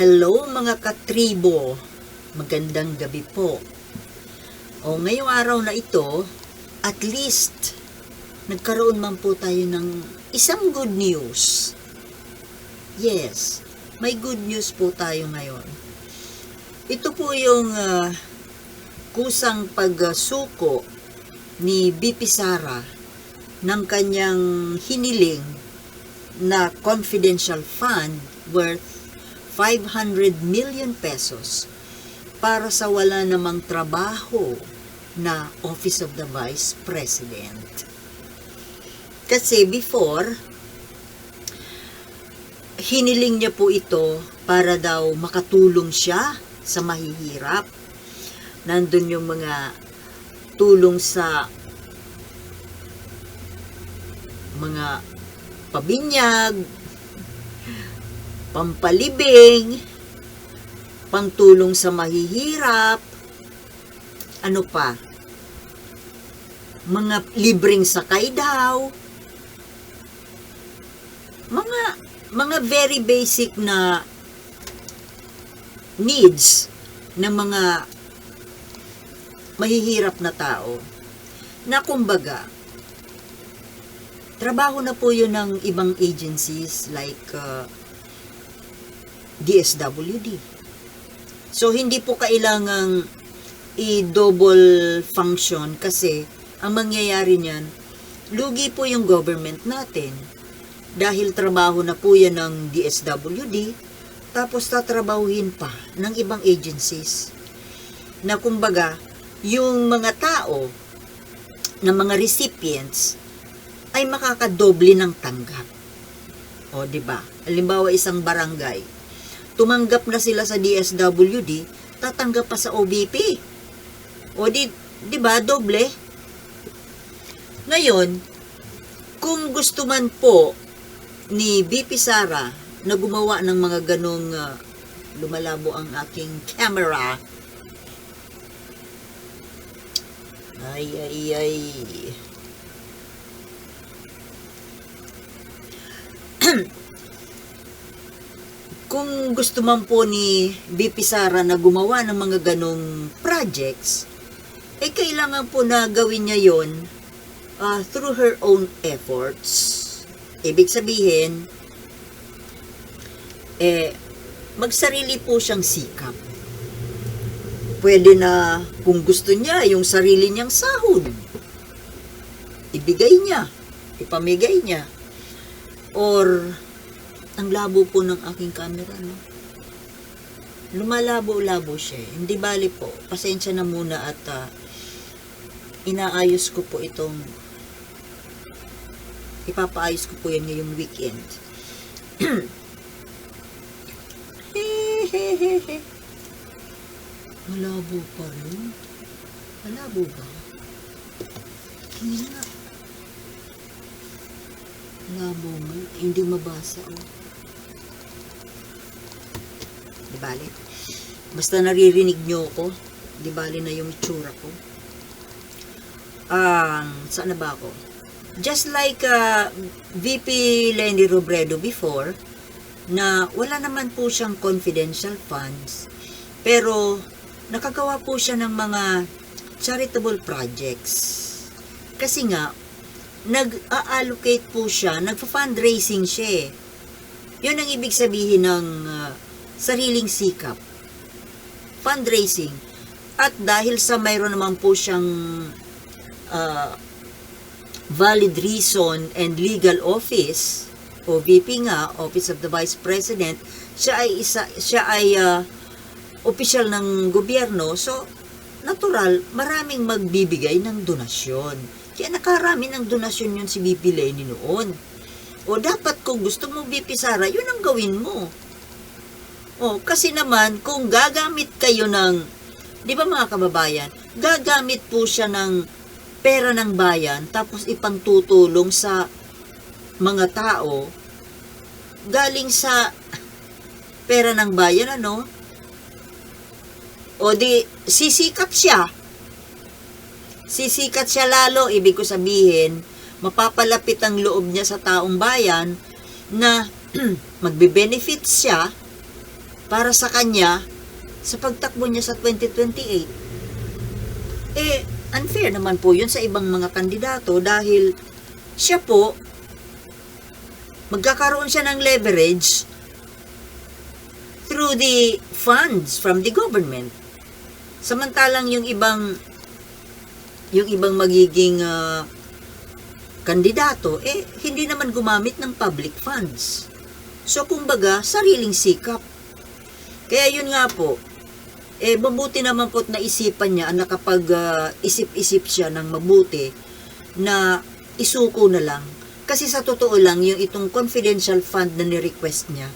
Hello mga katribo, magandang gabi po. O ngayong araw na ito, at least nagkaroon man po tayo ng isang good news. Yes, may good news po tayo ngayon. Ito po yung ah, kusang pagsuko ni BP Sara ng kanyang hiniling na confidential fund worth 500 million pesos para sa wala namang trabaho na Office of the Vice President. Kasi before, hiniling niya po ito para daw makatulong siya sa mahihirap. Nandun yung mga tulong sa mga pabinyag, pampalibing, pangtulong sa mahihirap, ano pa, mga libreng sakay daw, mga, mga very basic na needs ng mga mahihirap na tao na kumbaga trabaho na po yun ng ibang agencies like uh, DSWD. So, hindi po kailangang i-double function kasi ang mangyayari niyan, lugi po yung government natin. Dahil trabaho na po yan ng DSWD, tapos tatrabahuhin pa ng ibang agencies. Na kumbaga, yung mga tao, na mga recipients, ay makakadoble ng tanggap. O, di ba? Halimbawa, isang barangay, tumanggap na sila sa DSWD, tatanggap pa sa OBP. O di, di ba, doble? Ngayon, kung gusto man po ni BP Sara na gumawa ng mga ganong ah, lumalabo ang aking camera, ay, ay, ay, kung gusto man po ni BP Sara na gumawa ng mga ganong projects, eh kailangan po na gawin niya yon ah, through her own efforts. Ibig sabihin, eh, magsarili po siyang sikap. Pwede na, kung gusto niya, yung sarili niyang sahod. Ibigay niya, ipamigay niya. Or, ang labo po ng aking camera, no? Lumalabo-labo siya. eh. Hindi bali po. Pasensya na muna at ah, inaayos ko po itong ipapaayos ko po yan ngayong weekend. Malabo pa rin. Malabo ba? Hindi nga. Malabo nga. Hindi mabasa. Oh. Bali. Basta naririnig nyo ko, di bali na yung itsura ko. Um, saan na ba ako? Just like uh, VP Lenny Robredo before, na wala naman po siyang confidential funds, pero nakagawa po siya ng mga charitable projects. Kasi nga, nag-allocate po siya, nagpa-fundraising siya eh. Yun ang ibig sabihin ng uh, sariling sikap. Fundraising. At dahil sa mayroon naman po siyang uh, valid reason and legal office o VP nga, Office of the Vice President, siya ay isa siya ay uh, opisyal ng gobyerno. So, natural, maraming magbibigay ng donasyon. Kaya nakarami ng donasyon yun si BP Lenny noon. O dapat kung gusto mo BP Sara, yun ang gawin mo. O, kasi naman, kung gagamit kayo ng, di ba mga kababayan, gagamit po siya ng pera ng bayan, tapos ipantutulong sa mga tao, galing sa pera ng bayan, ano? O di, sisikat siya. Sisikat siya lalo, ibig ko sabihin, mapapalapit ang loob niya sa taong bayan na magbe-benefit siya para sa kanya sa pagtakbo niya sa 2028. Eh, unfair naman po yun sa ibang mga kandidato dahil siya po, magkakaroon siya ng leverage through the funds from the government. Samantalang yung ibang yung ibang magiging ah, kandidato, eh, hindi naman gumamit ng public funds. So, kumbaga, sariling sikap. Kaya yun nga po, eh, mabuti naman po't naisipan niya na kapag ah, isip-isip siya ng mabuti na isuko na lang. Kasi sa totoo lang, yung itong confidential fund na ni-request niya,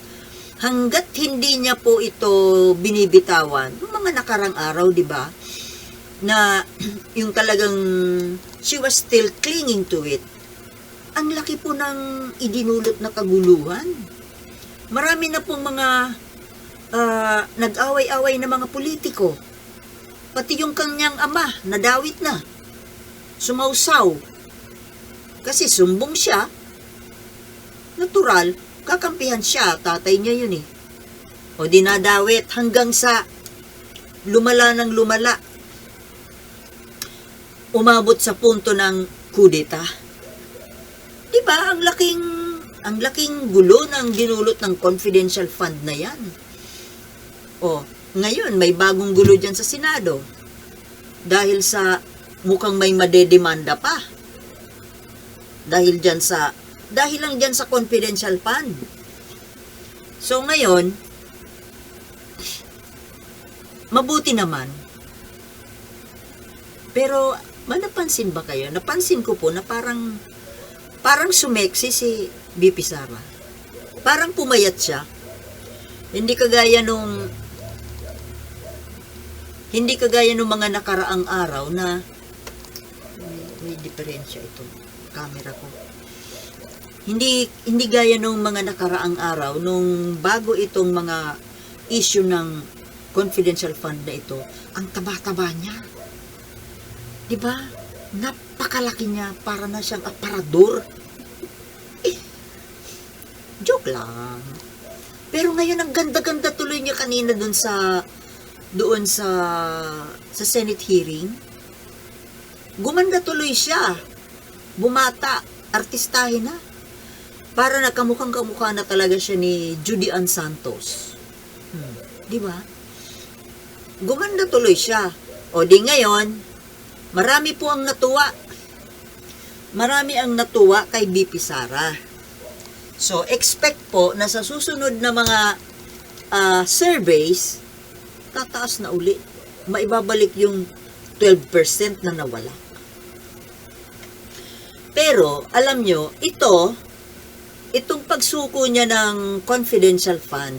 hanggat hindi niya po ito binibitawan, yung mga nakarang araw, di ba, na yung talagang she was still clinging to it, ang laki po ng idinulot na kaguluhan. Marami na pong mga ah, nag-away-away na mga politiko. Pati yung kanyang ama, nadawit na. Sumausaw. Kasi sumbong siya. Natural, kakampihan siya, tatay niya yun eh. O dinadawit hanggang sa lumala ng lumala. Umabot sa punto ng kudeta. Diba, ang laking ang laking gulo ng dinulot ng confidential fund na yan. O, ngayon may bagong gulo dyan sa Senado. Dahil sa mukhang may madedemanda pa. Dahil dyan sa dahil lang dyan sa confidential fund. So ngayon, mabuti naman. Pero, manapansin ba kayo? Napansin ko po na parang parang sumeksi si BP Sara. Parang pumayat siya. Hindi kagaya nung hindi kagaya nung mga nakaraang araw na may, may diferensya itong camera ko. Hindi hindi gaya nung mga nakaraang araw nung bago itong mga issue ng confidential fund na ito, ang taba-taba niya. 'Di ba? Napakalaki niya para na siyang aparador. Eh, joke lang. Pero ngayon ang ganda-ganda tuloy niya kanina doon sa doon sa sa Senate hearing. Gumanda tuloy siya. Bumata, artistahin na. Para nakamukhang kamukha na talaga siya ni Judy Ann Santos. Hmm, di ba? Gumanda tuloy siya. O di ngayon, marami po ang natuwa. Marami ang natuwa kay BP Sara. So, expect po na sa susunod na mga ah, surveys, tataas na uli. Maibabalik yung 12% na nawala. Pero, alam nyo, ito, itong pagsuko niya ng confidential fund,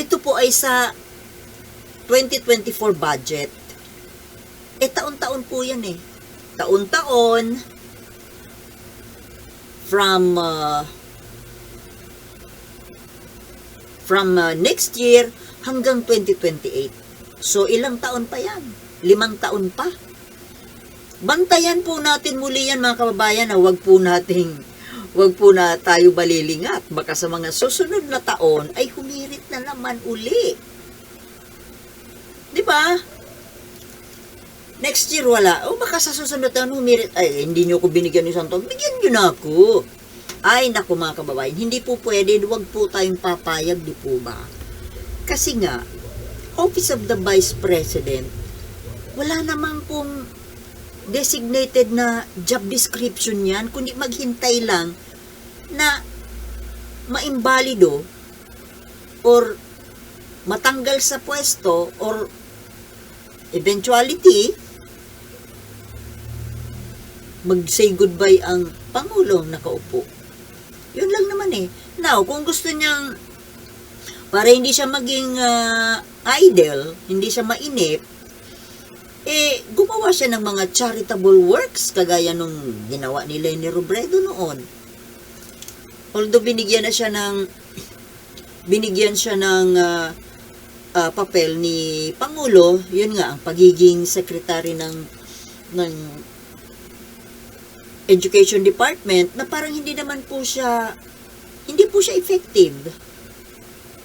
ito po ay sa 2024 budget. Eh, taon-taon po yan eh. Taon-taon, from uh, from uh, next year hanggang 2028. So, ilang taon pa yan? Limang taon pa. Bantayan po natin muli yan mga kababayan na wag po nating wag po na tayo balilingat. Baka sa mga susunod na taon ay humirit na naman uli. Di ba? Next year wala. O baka sa susunod na humirit. Ay, hindi nyo ko binigyan ni Santo. Bigyan nyo na ako. Ay, naku mga kababayan. Hindi po pwede. Huwag po tayong papayag. Di po ba? Kasi nga, Office of the Vice President, wala namang pong designated na job description yan, kundi maghintay lang na maimbalido or matanggal sa pwesto or eventuality mag-say goodbye ang Pangulong nakaupo. Yun lang naman eh. Now, kung gusto niyang para hindi siya maging ah, idle, hindi siya mainip, eh, gumawa siya ng mga charitable works kagaya nung ginawa ni Lenny Robredo noon. Although binigyan na siya ng binigyan siya ng ah, ah, papel ni Pangulo, yun nga ang pagiging secretary ng ng Education Department na parang hindi naman po siya hindi po siya effective.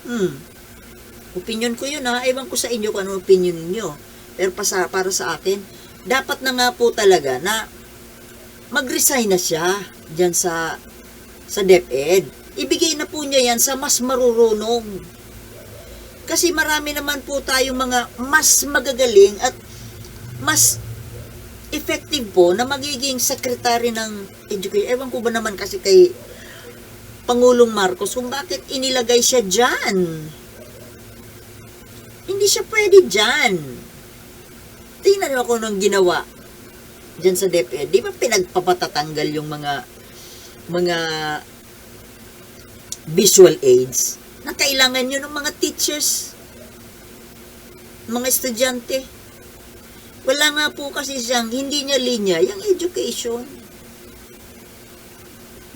Hmm. Opinion ko yun ha. Ewan ko sa inyo kung ano opinion niyo. Pero pa sa, para sa akin, dapat na nga po talaga na mag-resign na siya dyan sa sa DepEd. Ibigay na po niya yan sa mas marurunong. Kasi marami naman po tayong mga mas magagaling at mas effective po na magiging secretary ng education. Ewan ko ba naman kasi kay Pangulong Marcos kung bakit inilagay siya dyan. Hindi siya pwede dyan. Tingnan niyo ako nung ginawa dyan sa DepEd. Di ba pinagpapatatanggal yung mga mga visual aids na kailangan nyo ng mga teachers, mga estudyante. Wala nga po kasi siyang, hindi niya linya, yung education.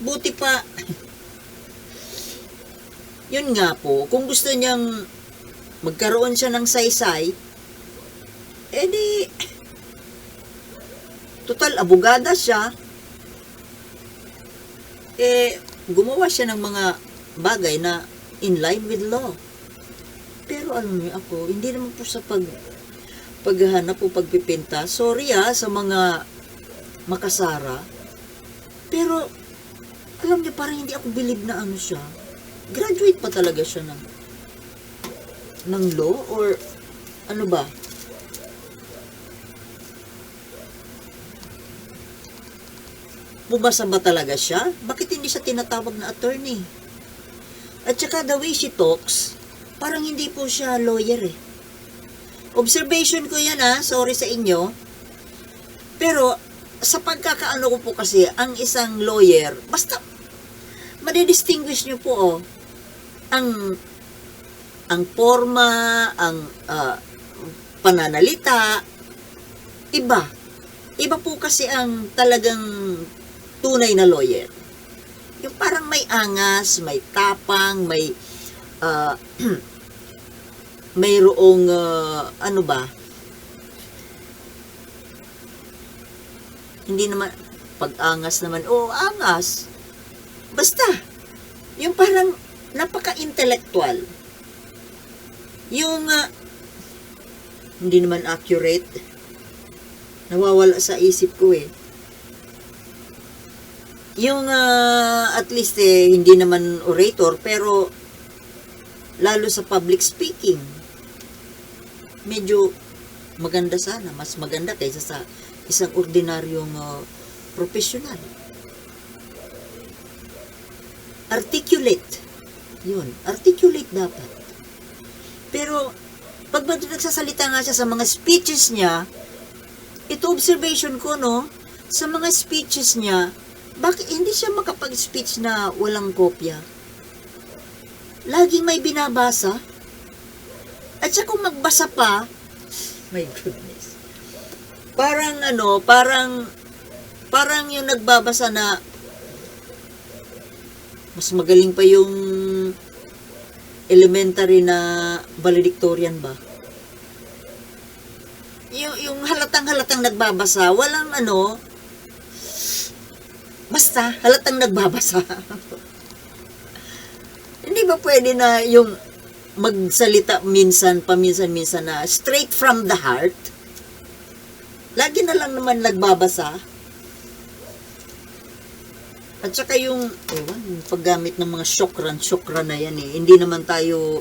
Buti pa, yun nga po, kung gusto niyang magkaroon siya ng saysay, edi, total, abogada siya, eh, gumawa siya ng mga bagay na in line with law. Pero alam niyo ako, hindi naman po sa pag paghahanap o pagpipinta. Sorry ah, sa mga makasara. Pero, alam niyo, parang hindi ako believe na ano siya. Graduate pa talaga siya ng ng law or ano ba? Bumasa ba talaga siya? Bakit hindi siya tinatawag na attorney? At saka the way she talks, parang hindi po siya lawyer eh. Observation ko yan ah, sorry sa inyo. Pero sa pagkakaano ko po kasi, ang isang lawyer, basta madidistinguish niyo po oh, ang ang forma, ang ah, pananalita, iba. Iba po kasi ang talagang tunay na lawyer. Yung parang may angas, may tapang, may uh, mayroong ah, ano ba? Hindi naman pag-angas naman. Oh, angas. Basta yung parang napaka-intellectual. Yung ah, hindi naman accurate. Nawawala sa isip ko eh yung ah, at least eh, hindi naman orator pero lalo sa public speaking medyo maganda sana mas maganda kaysa sa isang ordinaryong ah, professional articulate yun articulate dapat pero pag nagsasalita nga siya sa mga speeches niya ito observation ko no sa mga speeches niya bakit hindi siya makapag-speech na walang kopya? Laging may binabasa. At siya kung magbasa pa, my goodness. Parang ano, parang, parang yung nagbabasa na, mas magaling pa yung elementary na valedictorian ba? Yung, yung halatang-halatang nagbabasa, walang ano, Basta, halatang nagbabasa. Hindi ba pwede na yung magsalita minsan, paminsan-minsan na straight from the heart? Lagi na lang naman nagbabasa. At saka yung, ewan, yung paggamit ng mga syokran, syokran na yan eh. Hindi naman tayo,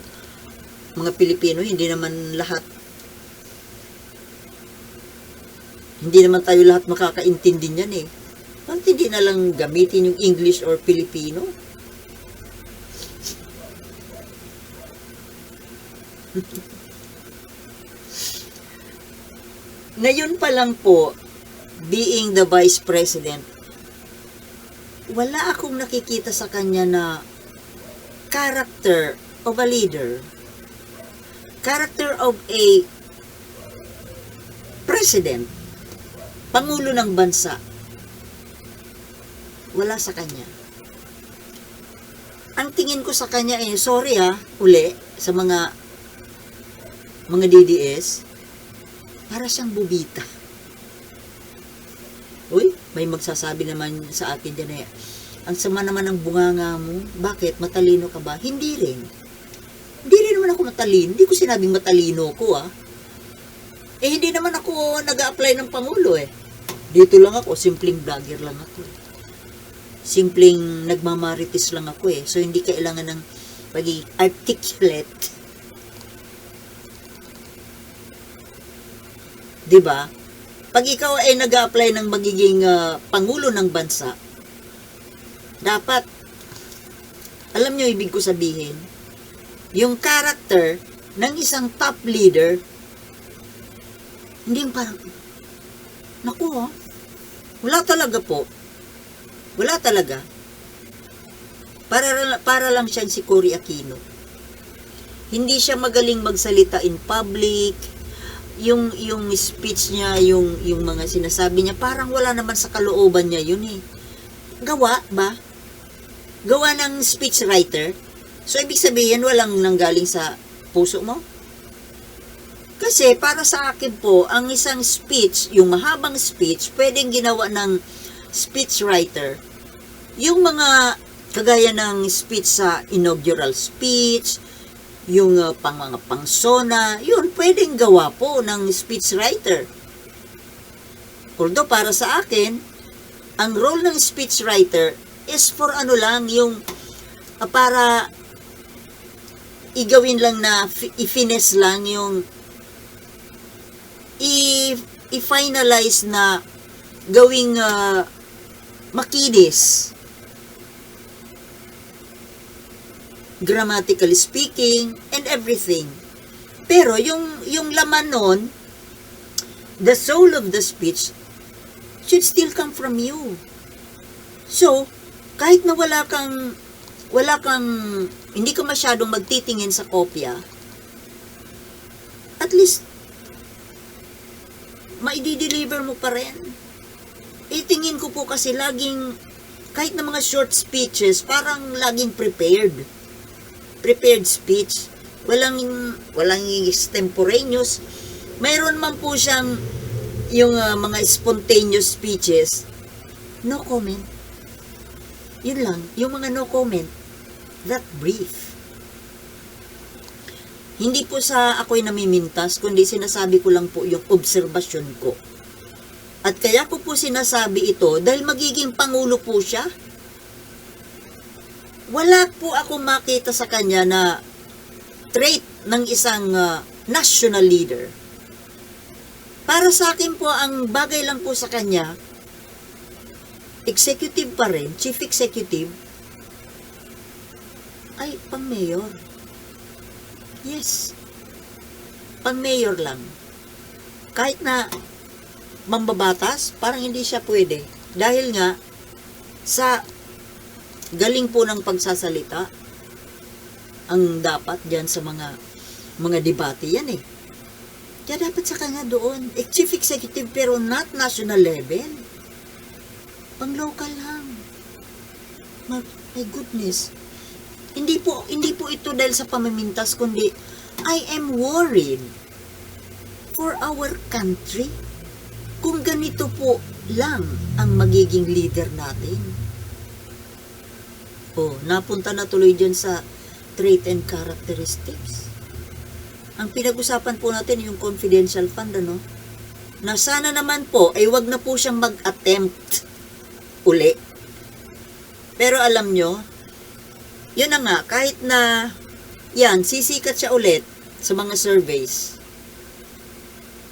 mga Pilipino, hindi naman lahat hindi naman tayo lahat makakaintindi niyan eh. Bakit hindi na lang gamitin yung English or Filipino? Ngayon pa lang po, being the Vice President, wala akong nakikita sa kanya na character of a leader, character of a president, pangulo ng bansa, wala sa kanya. Ang tingin ko sa kanya eh, sorry ha, uli, sa mga mga DDS, para siyang bubita. May magsasabi naman sa akin dyan eh, ang sama naman ng bunganga mo, bakit? Matalino ka ba? Hindi rin. Hindi rin naman ako matalino. Hindi ko sinabing matalino ko, ah. Eh, hindi naman ako nag apply ng Pangulo, eh. Dito lang ako, simpleng vlogger lang ako. Simpleng nagmamarites lang ako, eh. So, hindi kailangan ng pagiging articulate. 'di ba? Pag ikaw ay nag apply ng magiging ah, pangulo ng bansa, dapat alam niyo ibig ko sabihin, yung character ng isang top leader hindi yung parang naku wala talaga po. Wala talaga. Para para lang siyang si Cory Aquino. Hindi siya magaling magsalita in public, yung yung speech niya, yung yung mga sinasabi niya, parang wala naman sa kalooban niya yun eh. Gawa ba? Gawa ng speech writer. So ibig sabihin walang nanggaling sa puso mo? Kasi para sa akin po, ang isang speech, yung mahabang speech, pwedeng ginawa ng speech writer. Yung mga kagaya ng speech sa inaugural speech, yung uh, pang mga pangsona, yun, pwedeng gawa po ng speechwriter. Although para sa akin, ang role ng speechwriter is for ano lang, yung uh, para igawin lang na, fi- i-finish lang yung i-finalize na gawing uh, makinis grammatically speaking, and everything. Pero yung, yung laman nun, the soul of the speech should still come from you. So, kahit na wala kang, wala kang, hindi ka masyadong magtitingin sa kopya, at least, maidi-deliver mo pa rin. Itingin ko po kasi laging, kahit na mga short speeches, parang laging prepared prepared speech. Walang walang extemporaneous. Mayroon man po siyang yung uh, mga spontaneous speeches. No comment. Yun lang, yung mga no comment. That brief. Hindi po sa ako'y namimintas, kundi sinasabi ko lang po yung obserbasyon ko. At kaya ko po sinasabi ito dahil magiging pangulo po siya wala po ako makita sa kanya na trait ng isang uh, national leader. Para sa akin po, ang bagay lang po sa kanya, executive pa rin, chief executive, ay pang mayor. Yes. Pang mayor lang. Kahit na mambabatas, parang hindi siya pwede. Dahil nga, sa galing po ng pagsasalita ang dapat diyan sa mga mga debate yan eh. Kaya dapat sa kanya doon, eh, chief executive pero not national level. Pang local lang. My, my goodness. Hindi po hindi po ito dahil sa pamamintas kundi I am worried for our country kung ganito po lang ang magiging leader natin. Oh, napunta na tuloy dyan sa trait and characteristics. Ang pinag-usapan po natin yung confidential fund, ano? Na sana naman po, ay wag na po siyang mag-attempt uli. Pero alam nyo, yun na nga, kahit na yan, sisikat siya ulit sa mga surveys,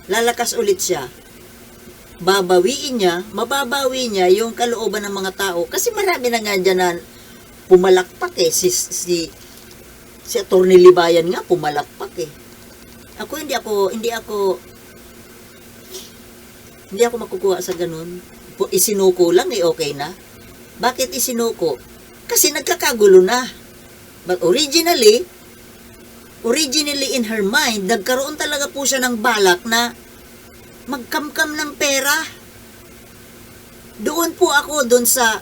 lalakas ulit siya, babawiin niya, mababawi niya yung kalooban ng mga tao. Kasi marami na nga dyan na pumalakpak eh. Si, si, si Atty. Libayan nga pumalakpak eh. Ako hindi ako, hindi ako, hindi ako makukuha sa ganun. Isinuko lang eh, okay na. Bakit isinuko? Kasi nagkakagulo na. But originally, originally in her mind, nagkaroon talaga po siya ng balak na magkamkam ng pera. Doon po ako doon sa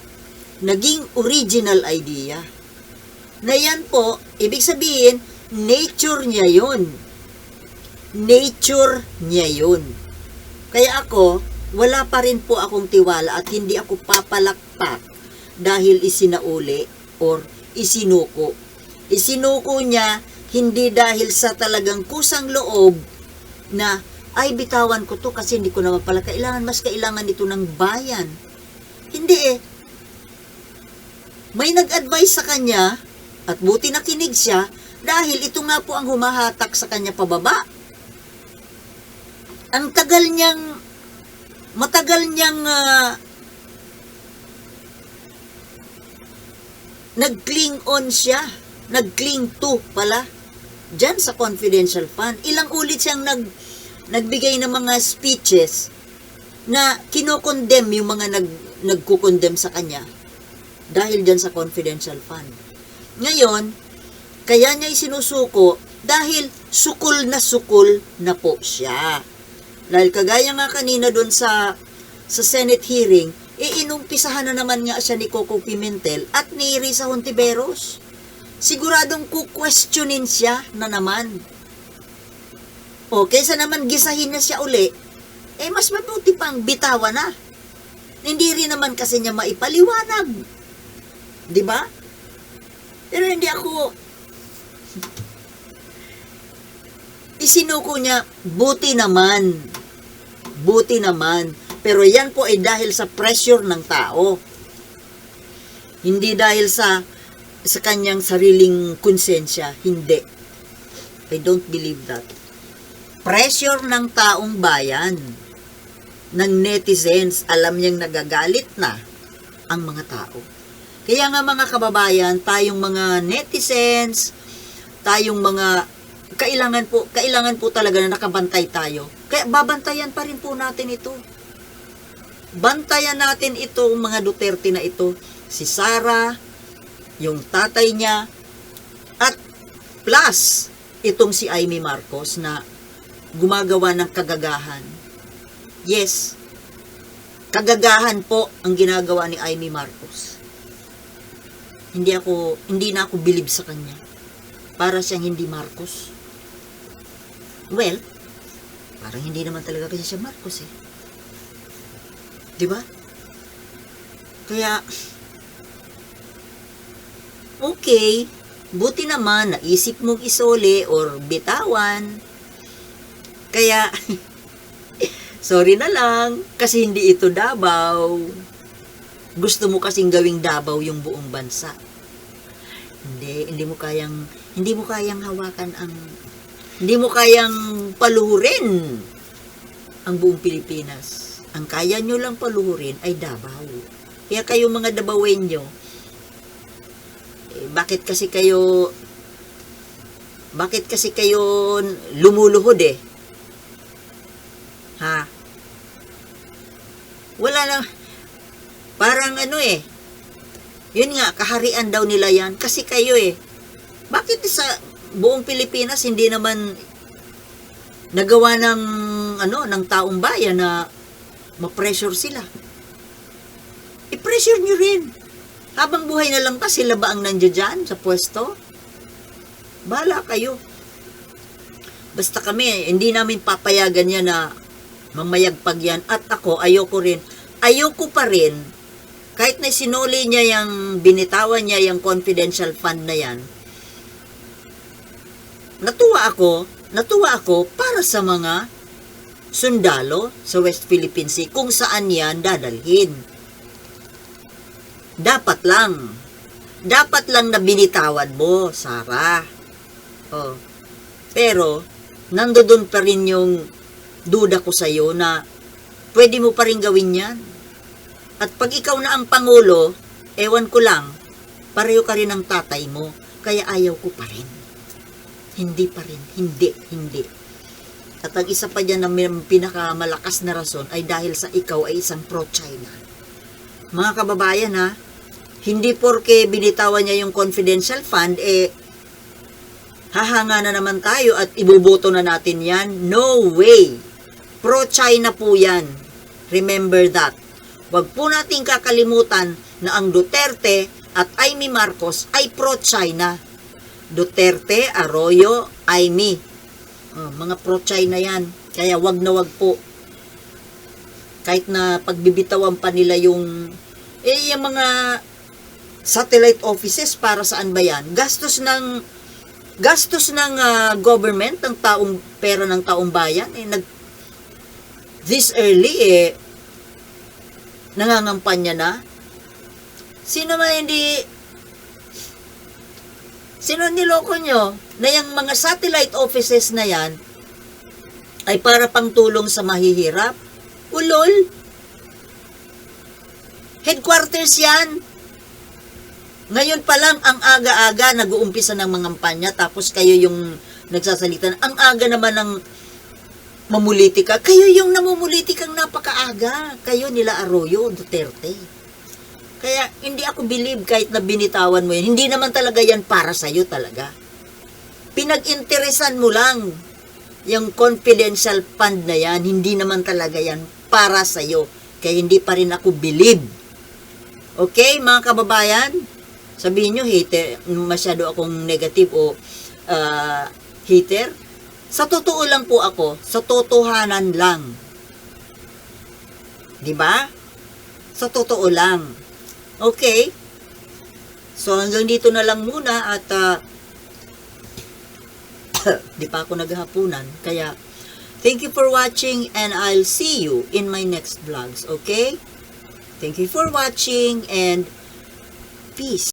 naging original idea. Na yan po, ibig sabihin, nature niya yun. Nature niya yun. Kaya ako, wala pa rin po akong tiwala at hindi ako papalakpak dahil isinauli or isinuko. Isinuko niya Hindi dahil sa talagang kusang loob na ay bitawan ko to kasi hindi ko naman pala kailangan, mas kailangan ito ng bayan. Hindi eh. May nag-advise sa kanya at buti nakinig siya dahil ito nga po ang humahatak sa kanya pababa. Ang tagal niyang matagal niyang ah, nag-cling on siya. Nag-cling to pala. Diyan sa confidential fund. Ilang ulit siyang nag, nagbigay ng mga speeches na kinokondem yung mga nag, nagkukondem sa kanya dahil dyan sa confidential fund. Ngayon, kaya niya isinusuko dahil sukol na sukol na po siya. Dahil kagaya nga kanina doon sa sa Senate hearing, e inumpisahan na naman nga siya ni Coco Pimentel at ni Risa Hontiveros. Siguradong kukwestiyonin siya na naman. O, kaysa naman gisahin na siya uli, eh mas mabuti pang bitawan na. Hindi rin naman kasi niya maipaliwanag. Di ba? Pero hindi ako isinuko niya, buti naman. Buti naman. Pero yan po ay dahil sa pressure ng tao. Hindi dahil sa sa kanyang sariling konsensya. Hindi. I don't believe that. Pressure ng taong bayan, ng netizens, alam niyang nagagalit na ang mga tao. Kaya nga mga kababayan, tayong mga netizens, tayong mga kailangan po, kailangan po talaga na nakabantay tayo. Kaya babantayan pa rin po natin ito. Bantayan natin ito, mga Duterte na ito. Si Sara, yung tatay niya, at plus, itong si Amy Marcos na gumagawa ng kagagahan. Yes, kagagahan po ang ginagawa ni Amy Marcos. Hindi ako, hindi na ako bilib sa kanya. Para siyang hindi Marcos. Well, parang hindi naman talaga kasi siya Marcos eh. Di ba? Kaya, okay, buti naman naisip mong isole or bitawan. Kaya, sorry na lang, kasi hindi ito Davao. Gusto mo kasing gawing Davao yung buong bansa. Hindi, hindi mo kayang, hindi mo kayang hawakan ang, hindi mo kayang paluhurin ang buong Pilipinas. Ang kaya nyo lang paluhurin ay Davao. Kaya kayo mga Dabawenyo, eh, bakit kasi kayo bakit kasi kayo lumuluhod eh? Ha? Wala na parang ano eh yun nga, kaharian daw nila yan kasi kayo eh. Bakit sa buong Pilipinas hindi naman nagawa ng ano ng taong bayan na ma-pressure sila? I-pressure nyo rin. Habang buhay na lang pa, sila ba ang nandiyan sa pwesto? Bala kayo. Basta kami, hindi namin papayagan yan na mamayagpag yan. At ako, ayoko rin. Ayoko pa rin, kahit na sinuli niya yung, binitawan niya yung confidential fund na yan, natuwa ako, natuwa ako para sa mga sundalo sa West Philippine Sea kung saan yan dadalhin. Dapat lang. Dapat lang na binitawan mo, Sarah. Oh. Pero, nandoon pa rin yung duda ko sa'yo na pwede mo pa rin gawin yan. At pag ikaw na ang Pangulo, ewan ko lang, pareho ka rin ng tatay mo, kaya ayaw ko pa rin. Hindi pa rin. Hindi, hindi. At ang isa pa dyan na pinakamalakas na rason ay dahil sa ikaw ay isang pro-China. Mga kababayan ha, hindi porke binitawan niya yung confidential fund, eh, hahanga na naman tayo at ibuboto na natin yan. No way! Pro-China po yan. Remember that. Huwag po nating kakalimutan na ang Duterte at Amy Marcos ay pro-China. Duterte, Arroyo, Amy. Oh, mga pro-China yan. Kaya wag na wag po. Kahit na pagbibitawan pa nila yung eh, yung mga satellite offices para saan ba yan? Gastos ng gastos ng ah, government, ng taong pera ng taong bayan, eh, nag, this early, eh, nangangampanya na. Sino man hindi, sino niloko nyo na yung mga satellite offices na yan ay para pang tulong sa mahihirap? Ulol! Headquarters yan! Ngayon pa lang, ang aga-aga, nag-uumpisa ng mga kampanya, tapos kayo yung nagsasalita. Ang aga naman ng mamulitika. Kayo yung namumulitikang napakaaga. Kayo nila Arroyo, Duterte. Kaya hindi ako believe kahit na binitawan mo yan. Hindi naman talaga yan para sa'yo talaga. Pinag-interesan mo lang yung confidential fund na yan. Hindi naman talaga yan para sa'yo. Kaya hindi pa rin ako believe. Okay, mga kababayan? Sabihin nyo, hater, masyado akong negative o ah, hater. Sa totoo lang po ako, sa totohanan lang. 'Di ba? Sa totoo lang. Okay? So hanggang dito na lang muna at ah, di pa ako naghapunan. Kaya thank you for watching and I'll see you in my next vlogs, okay? Thank you for watching and peace.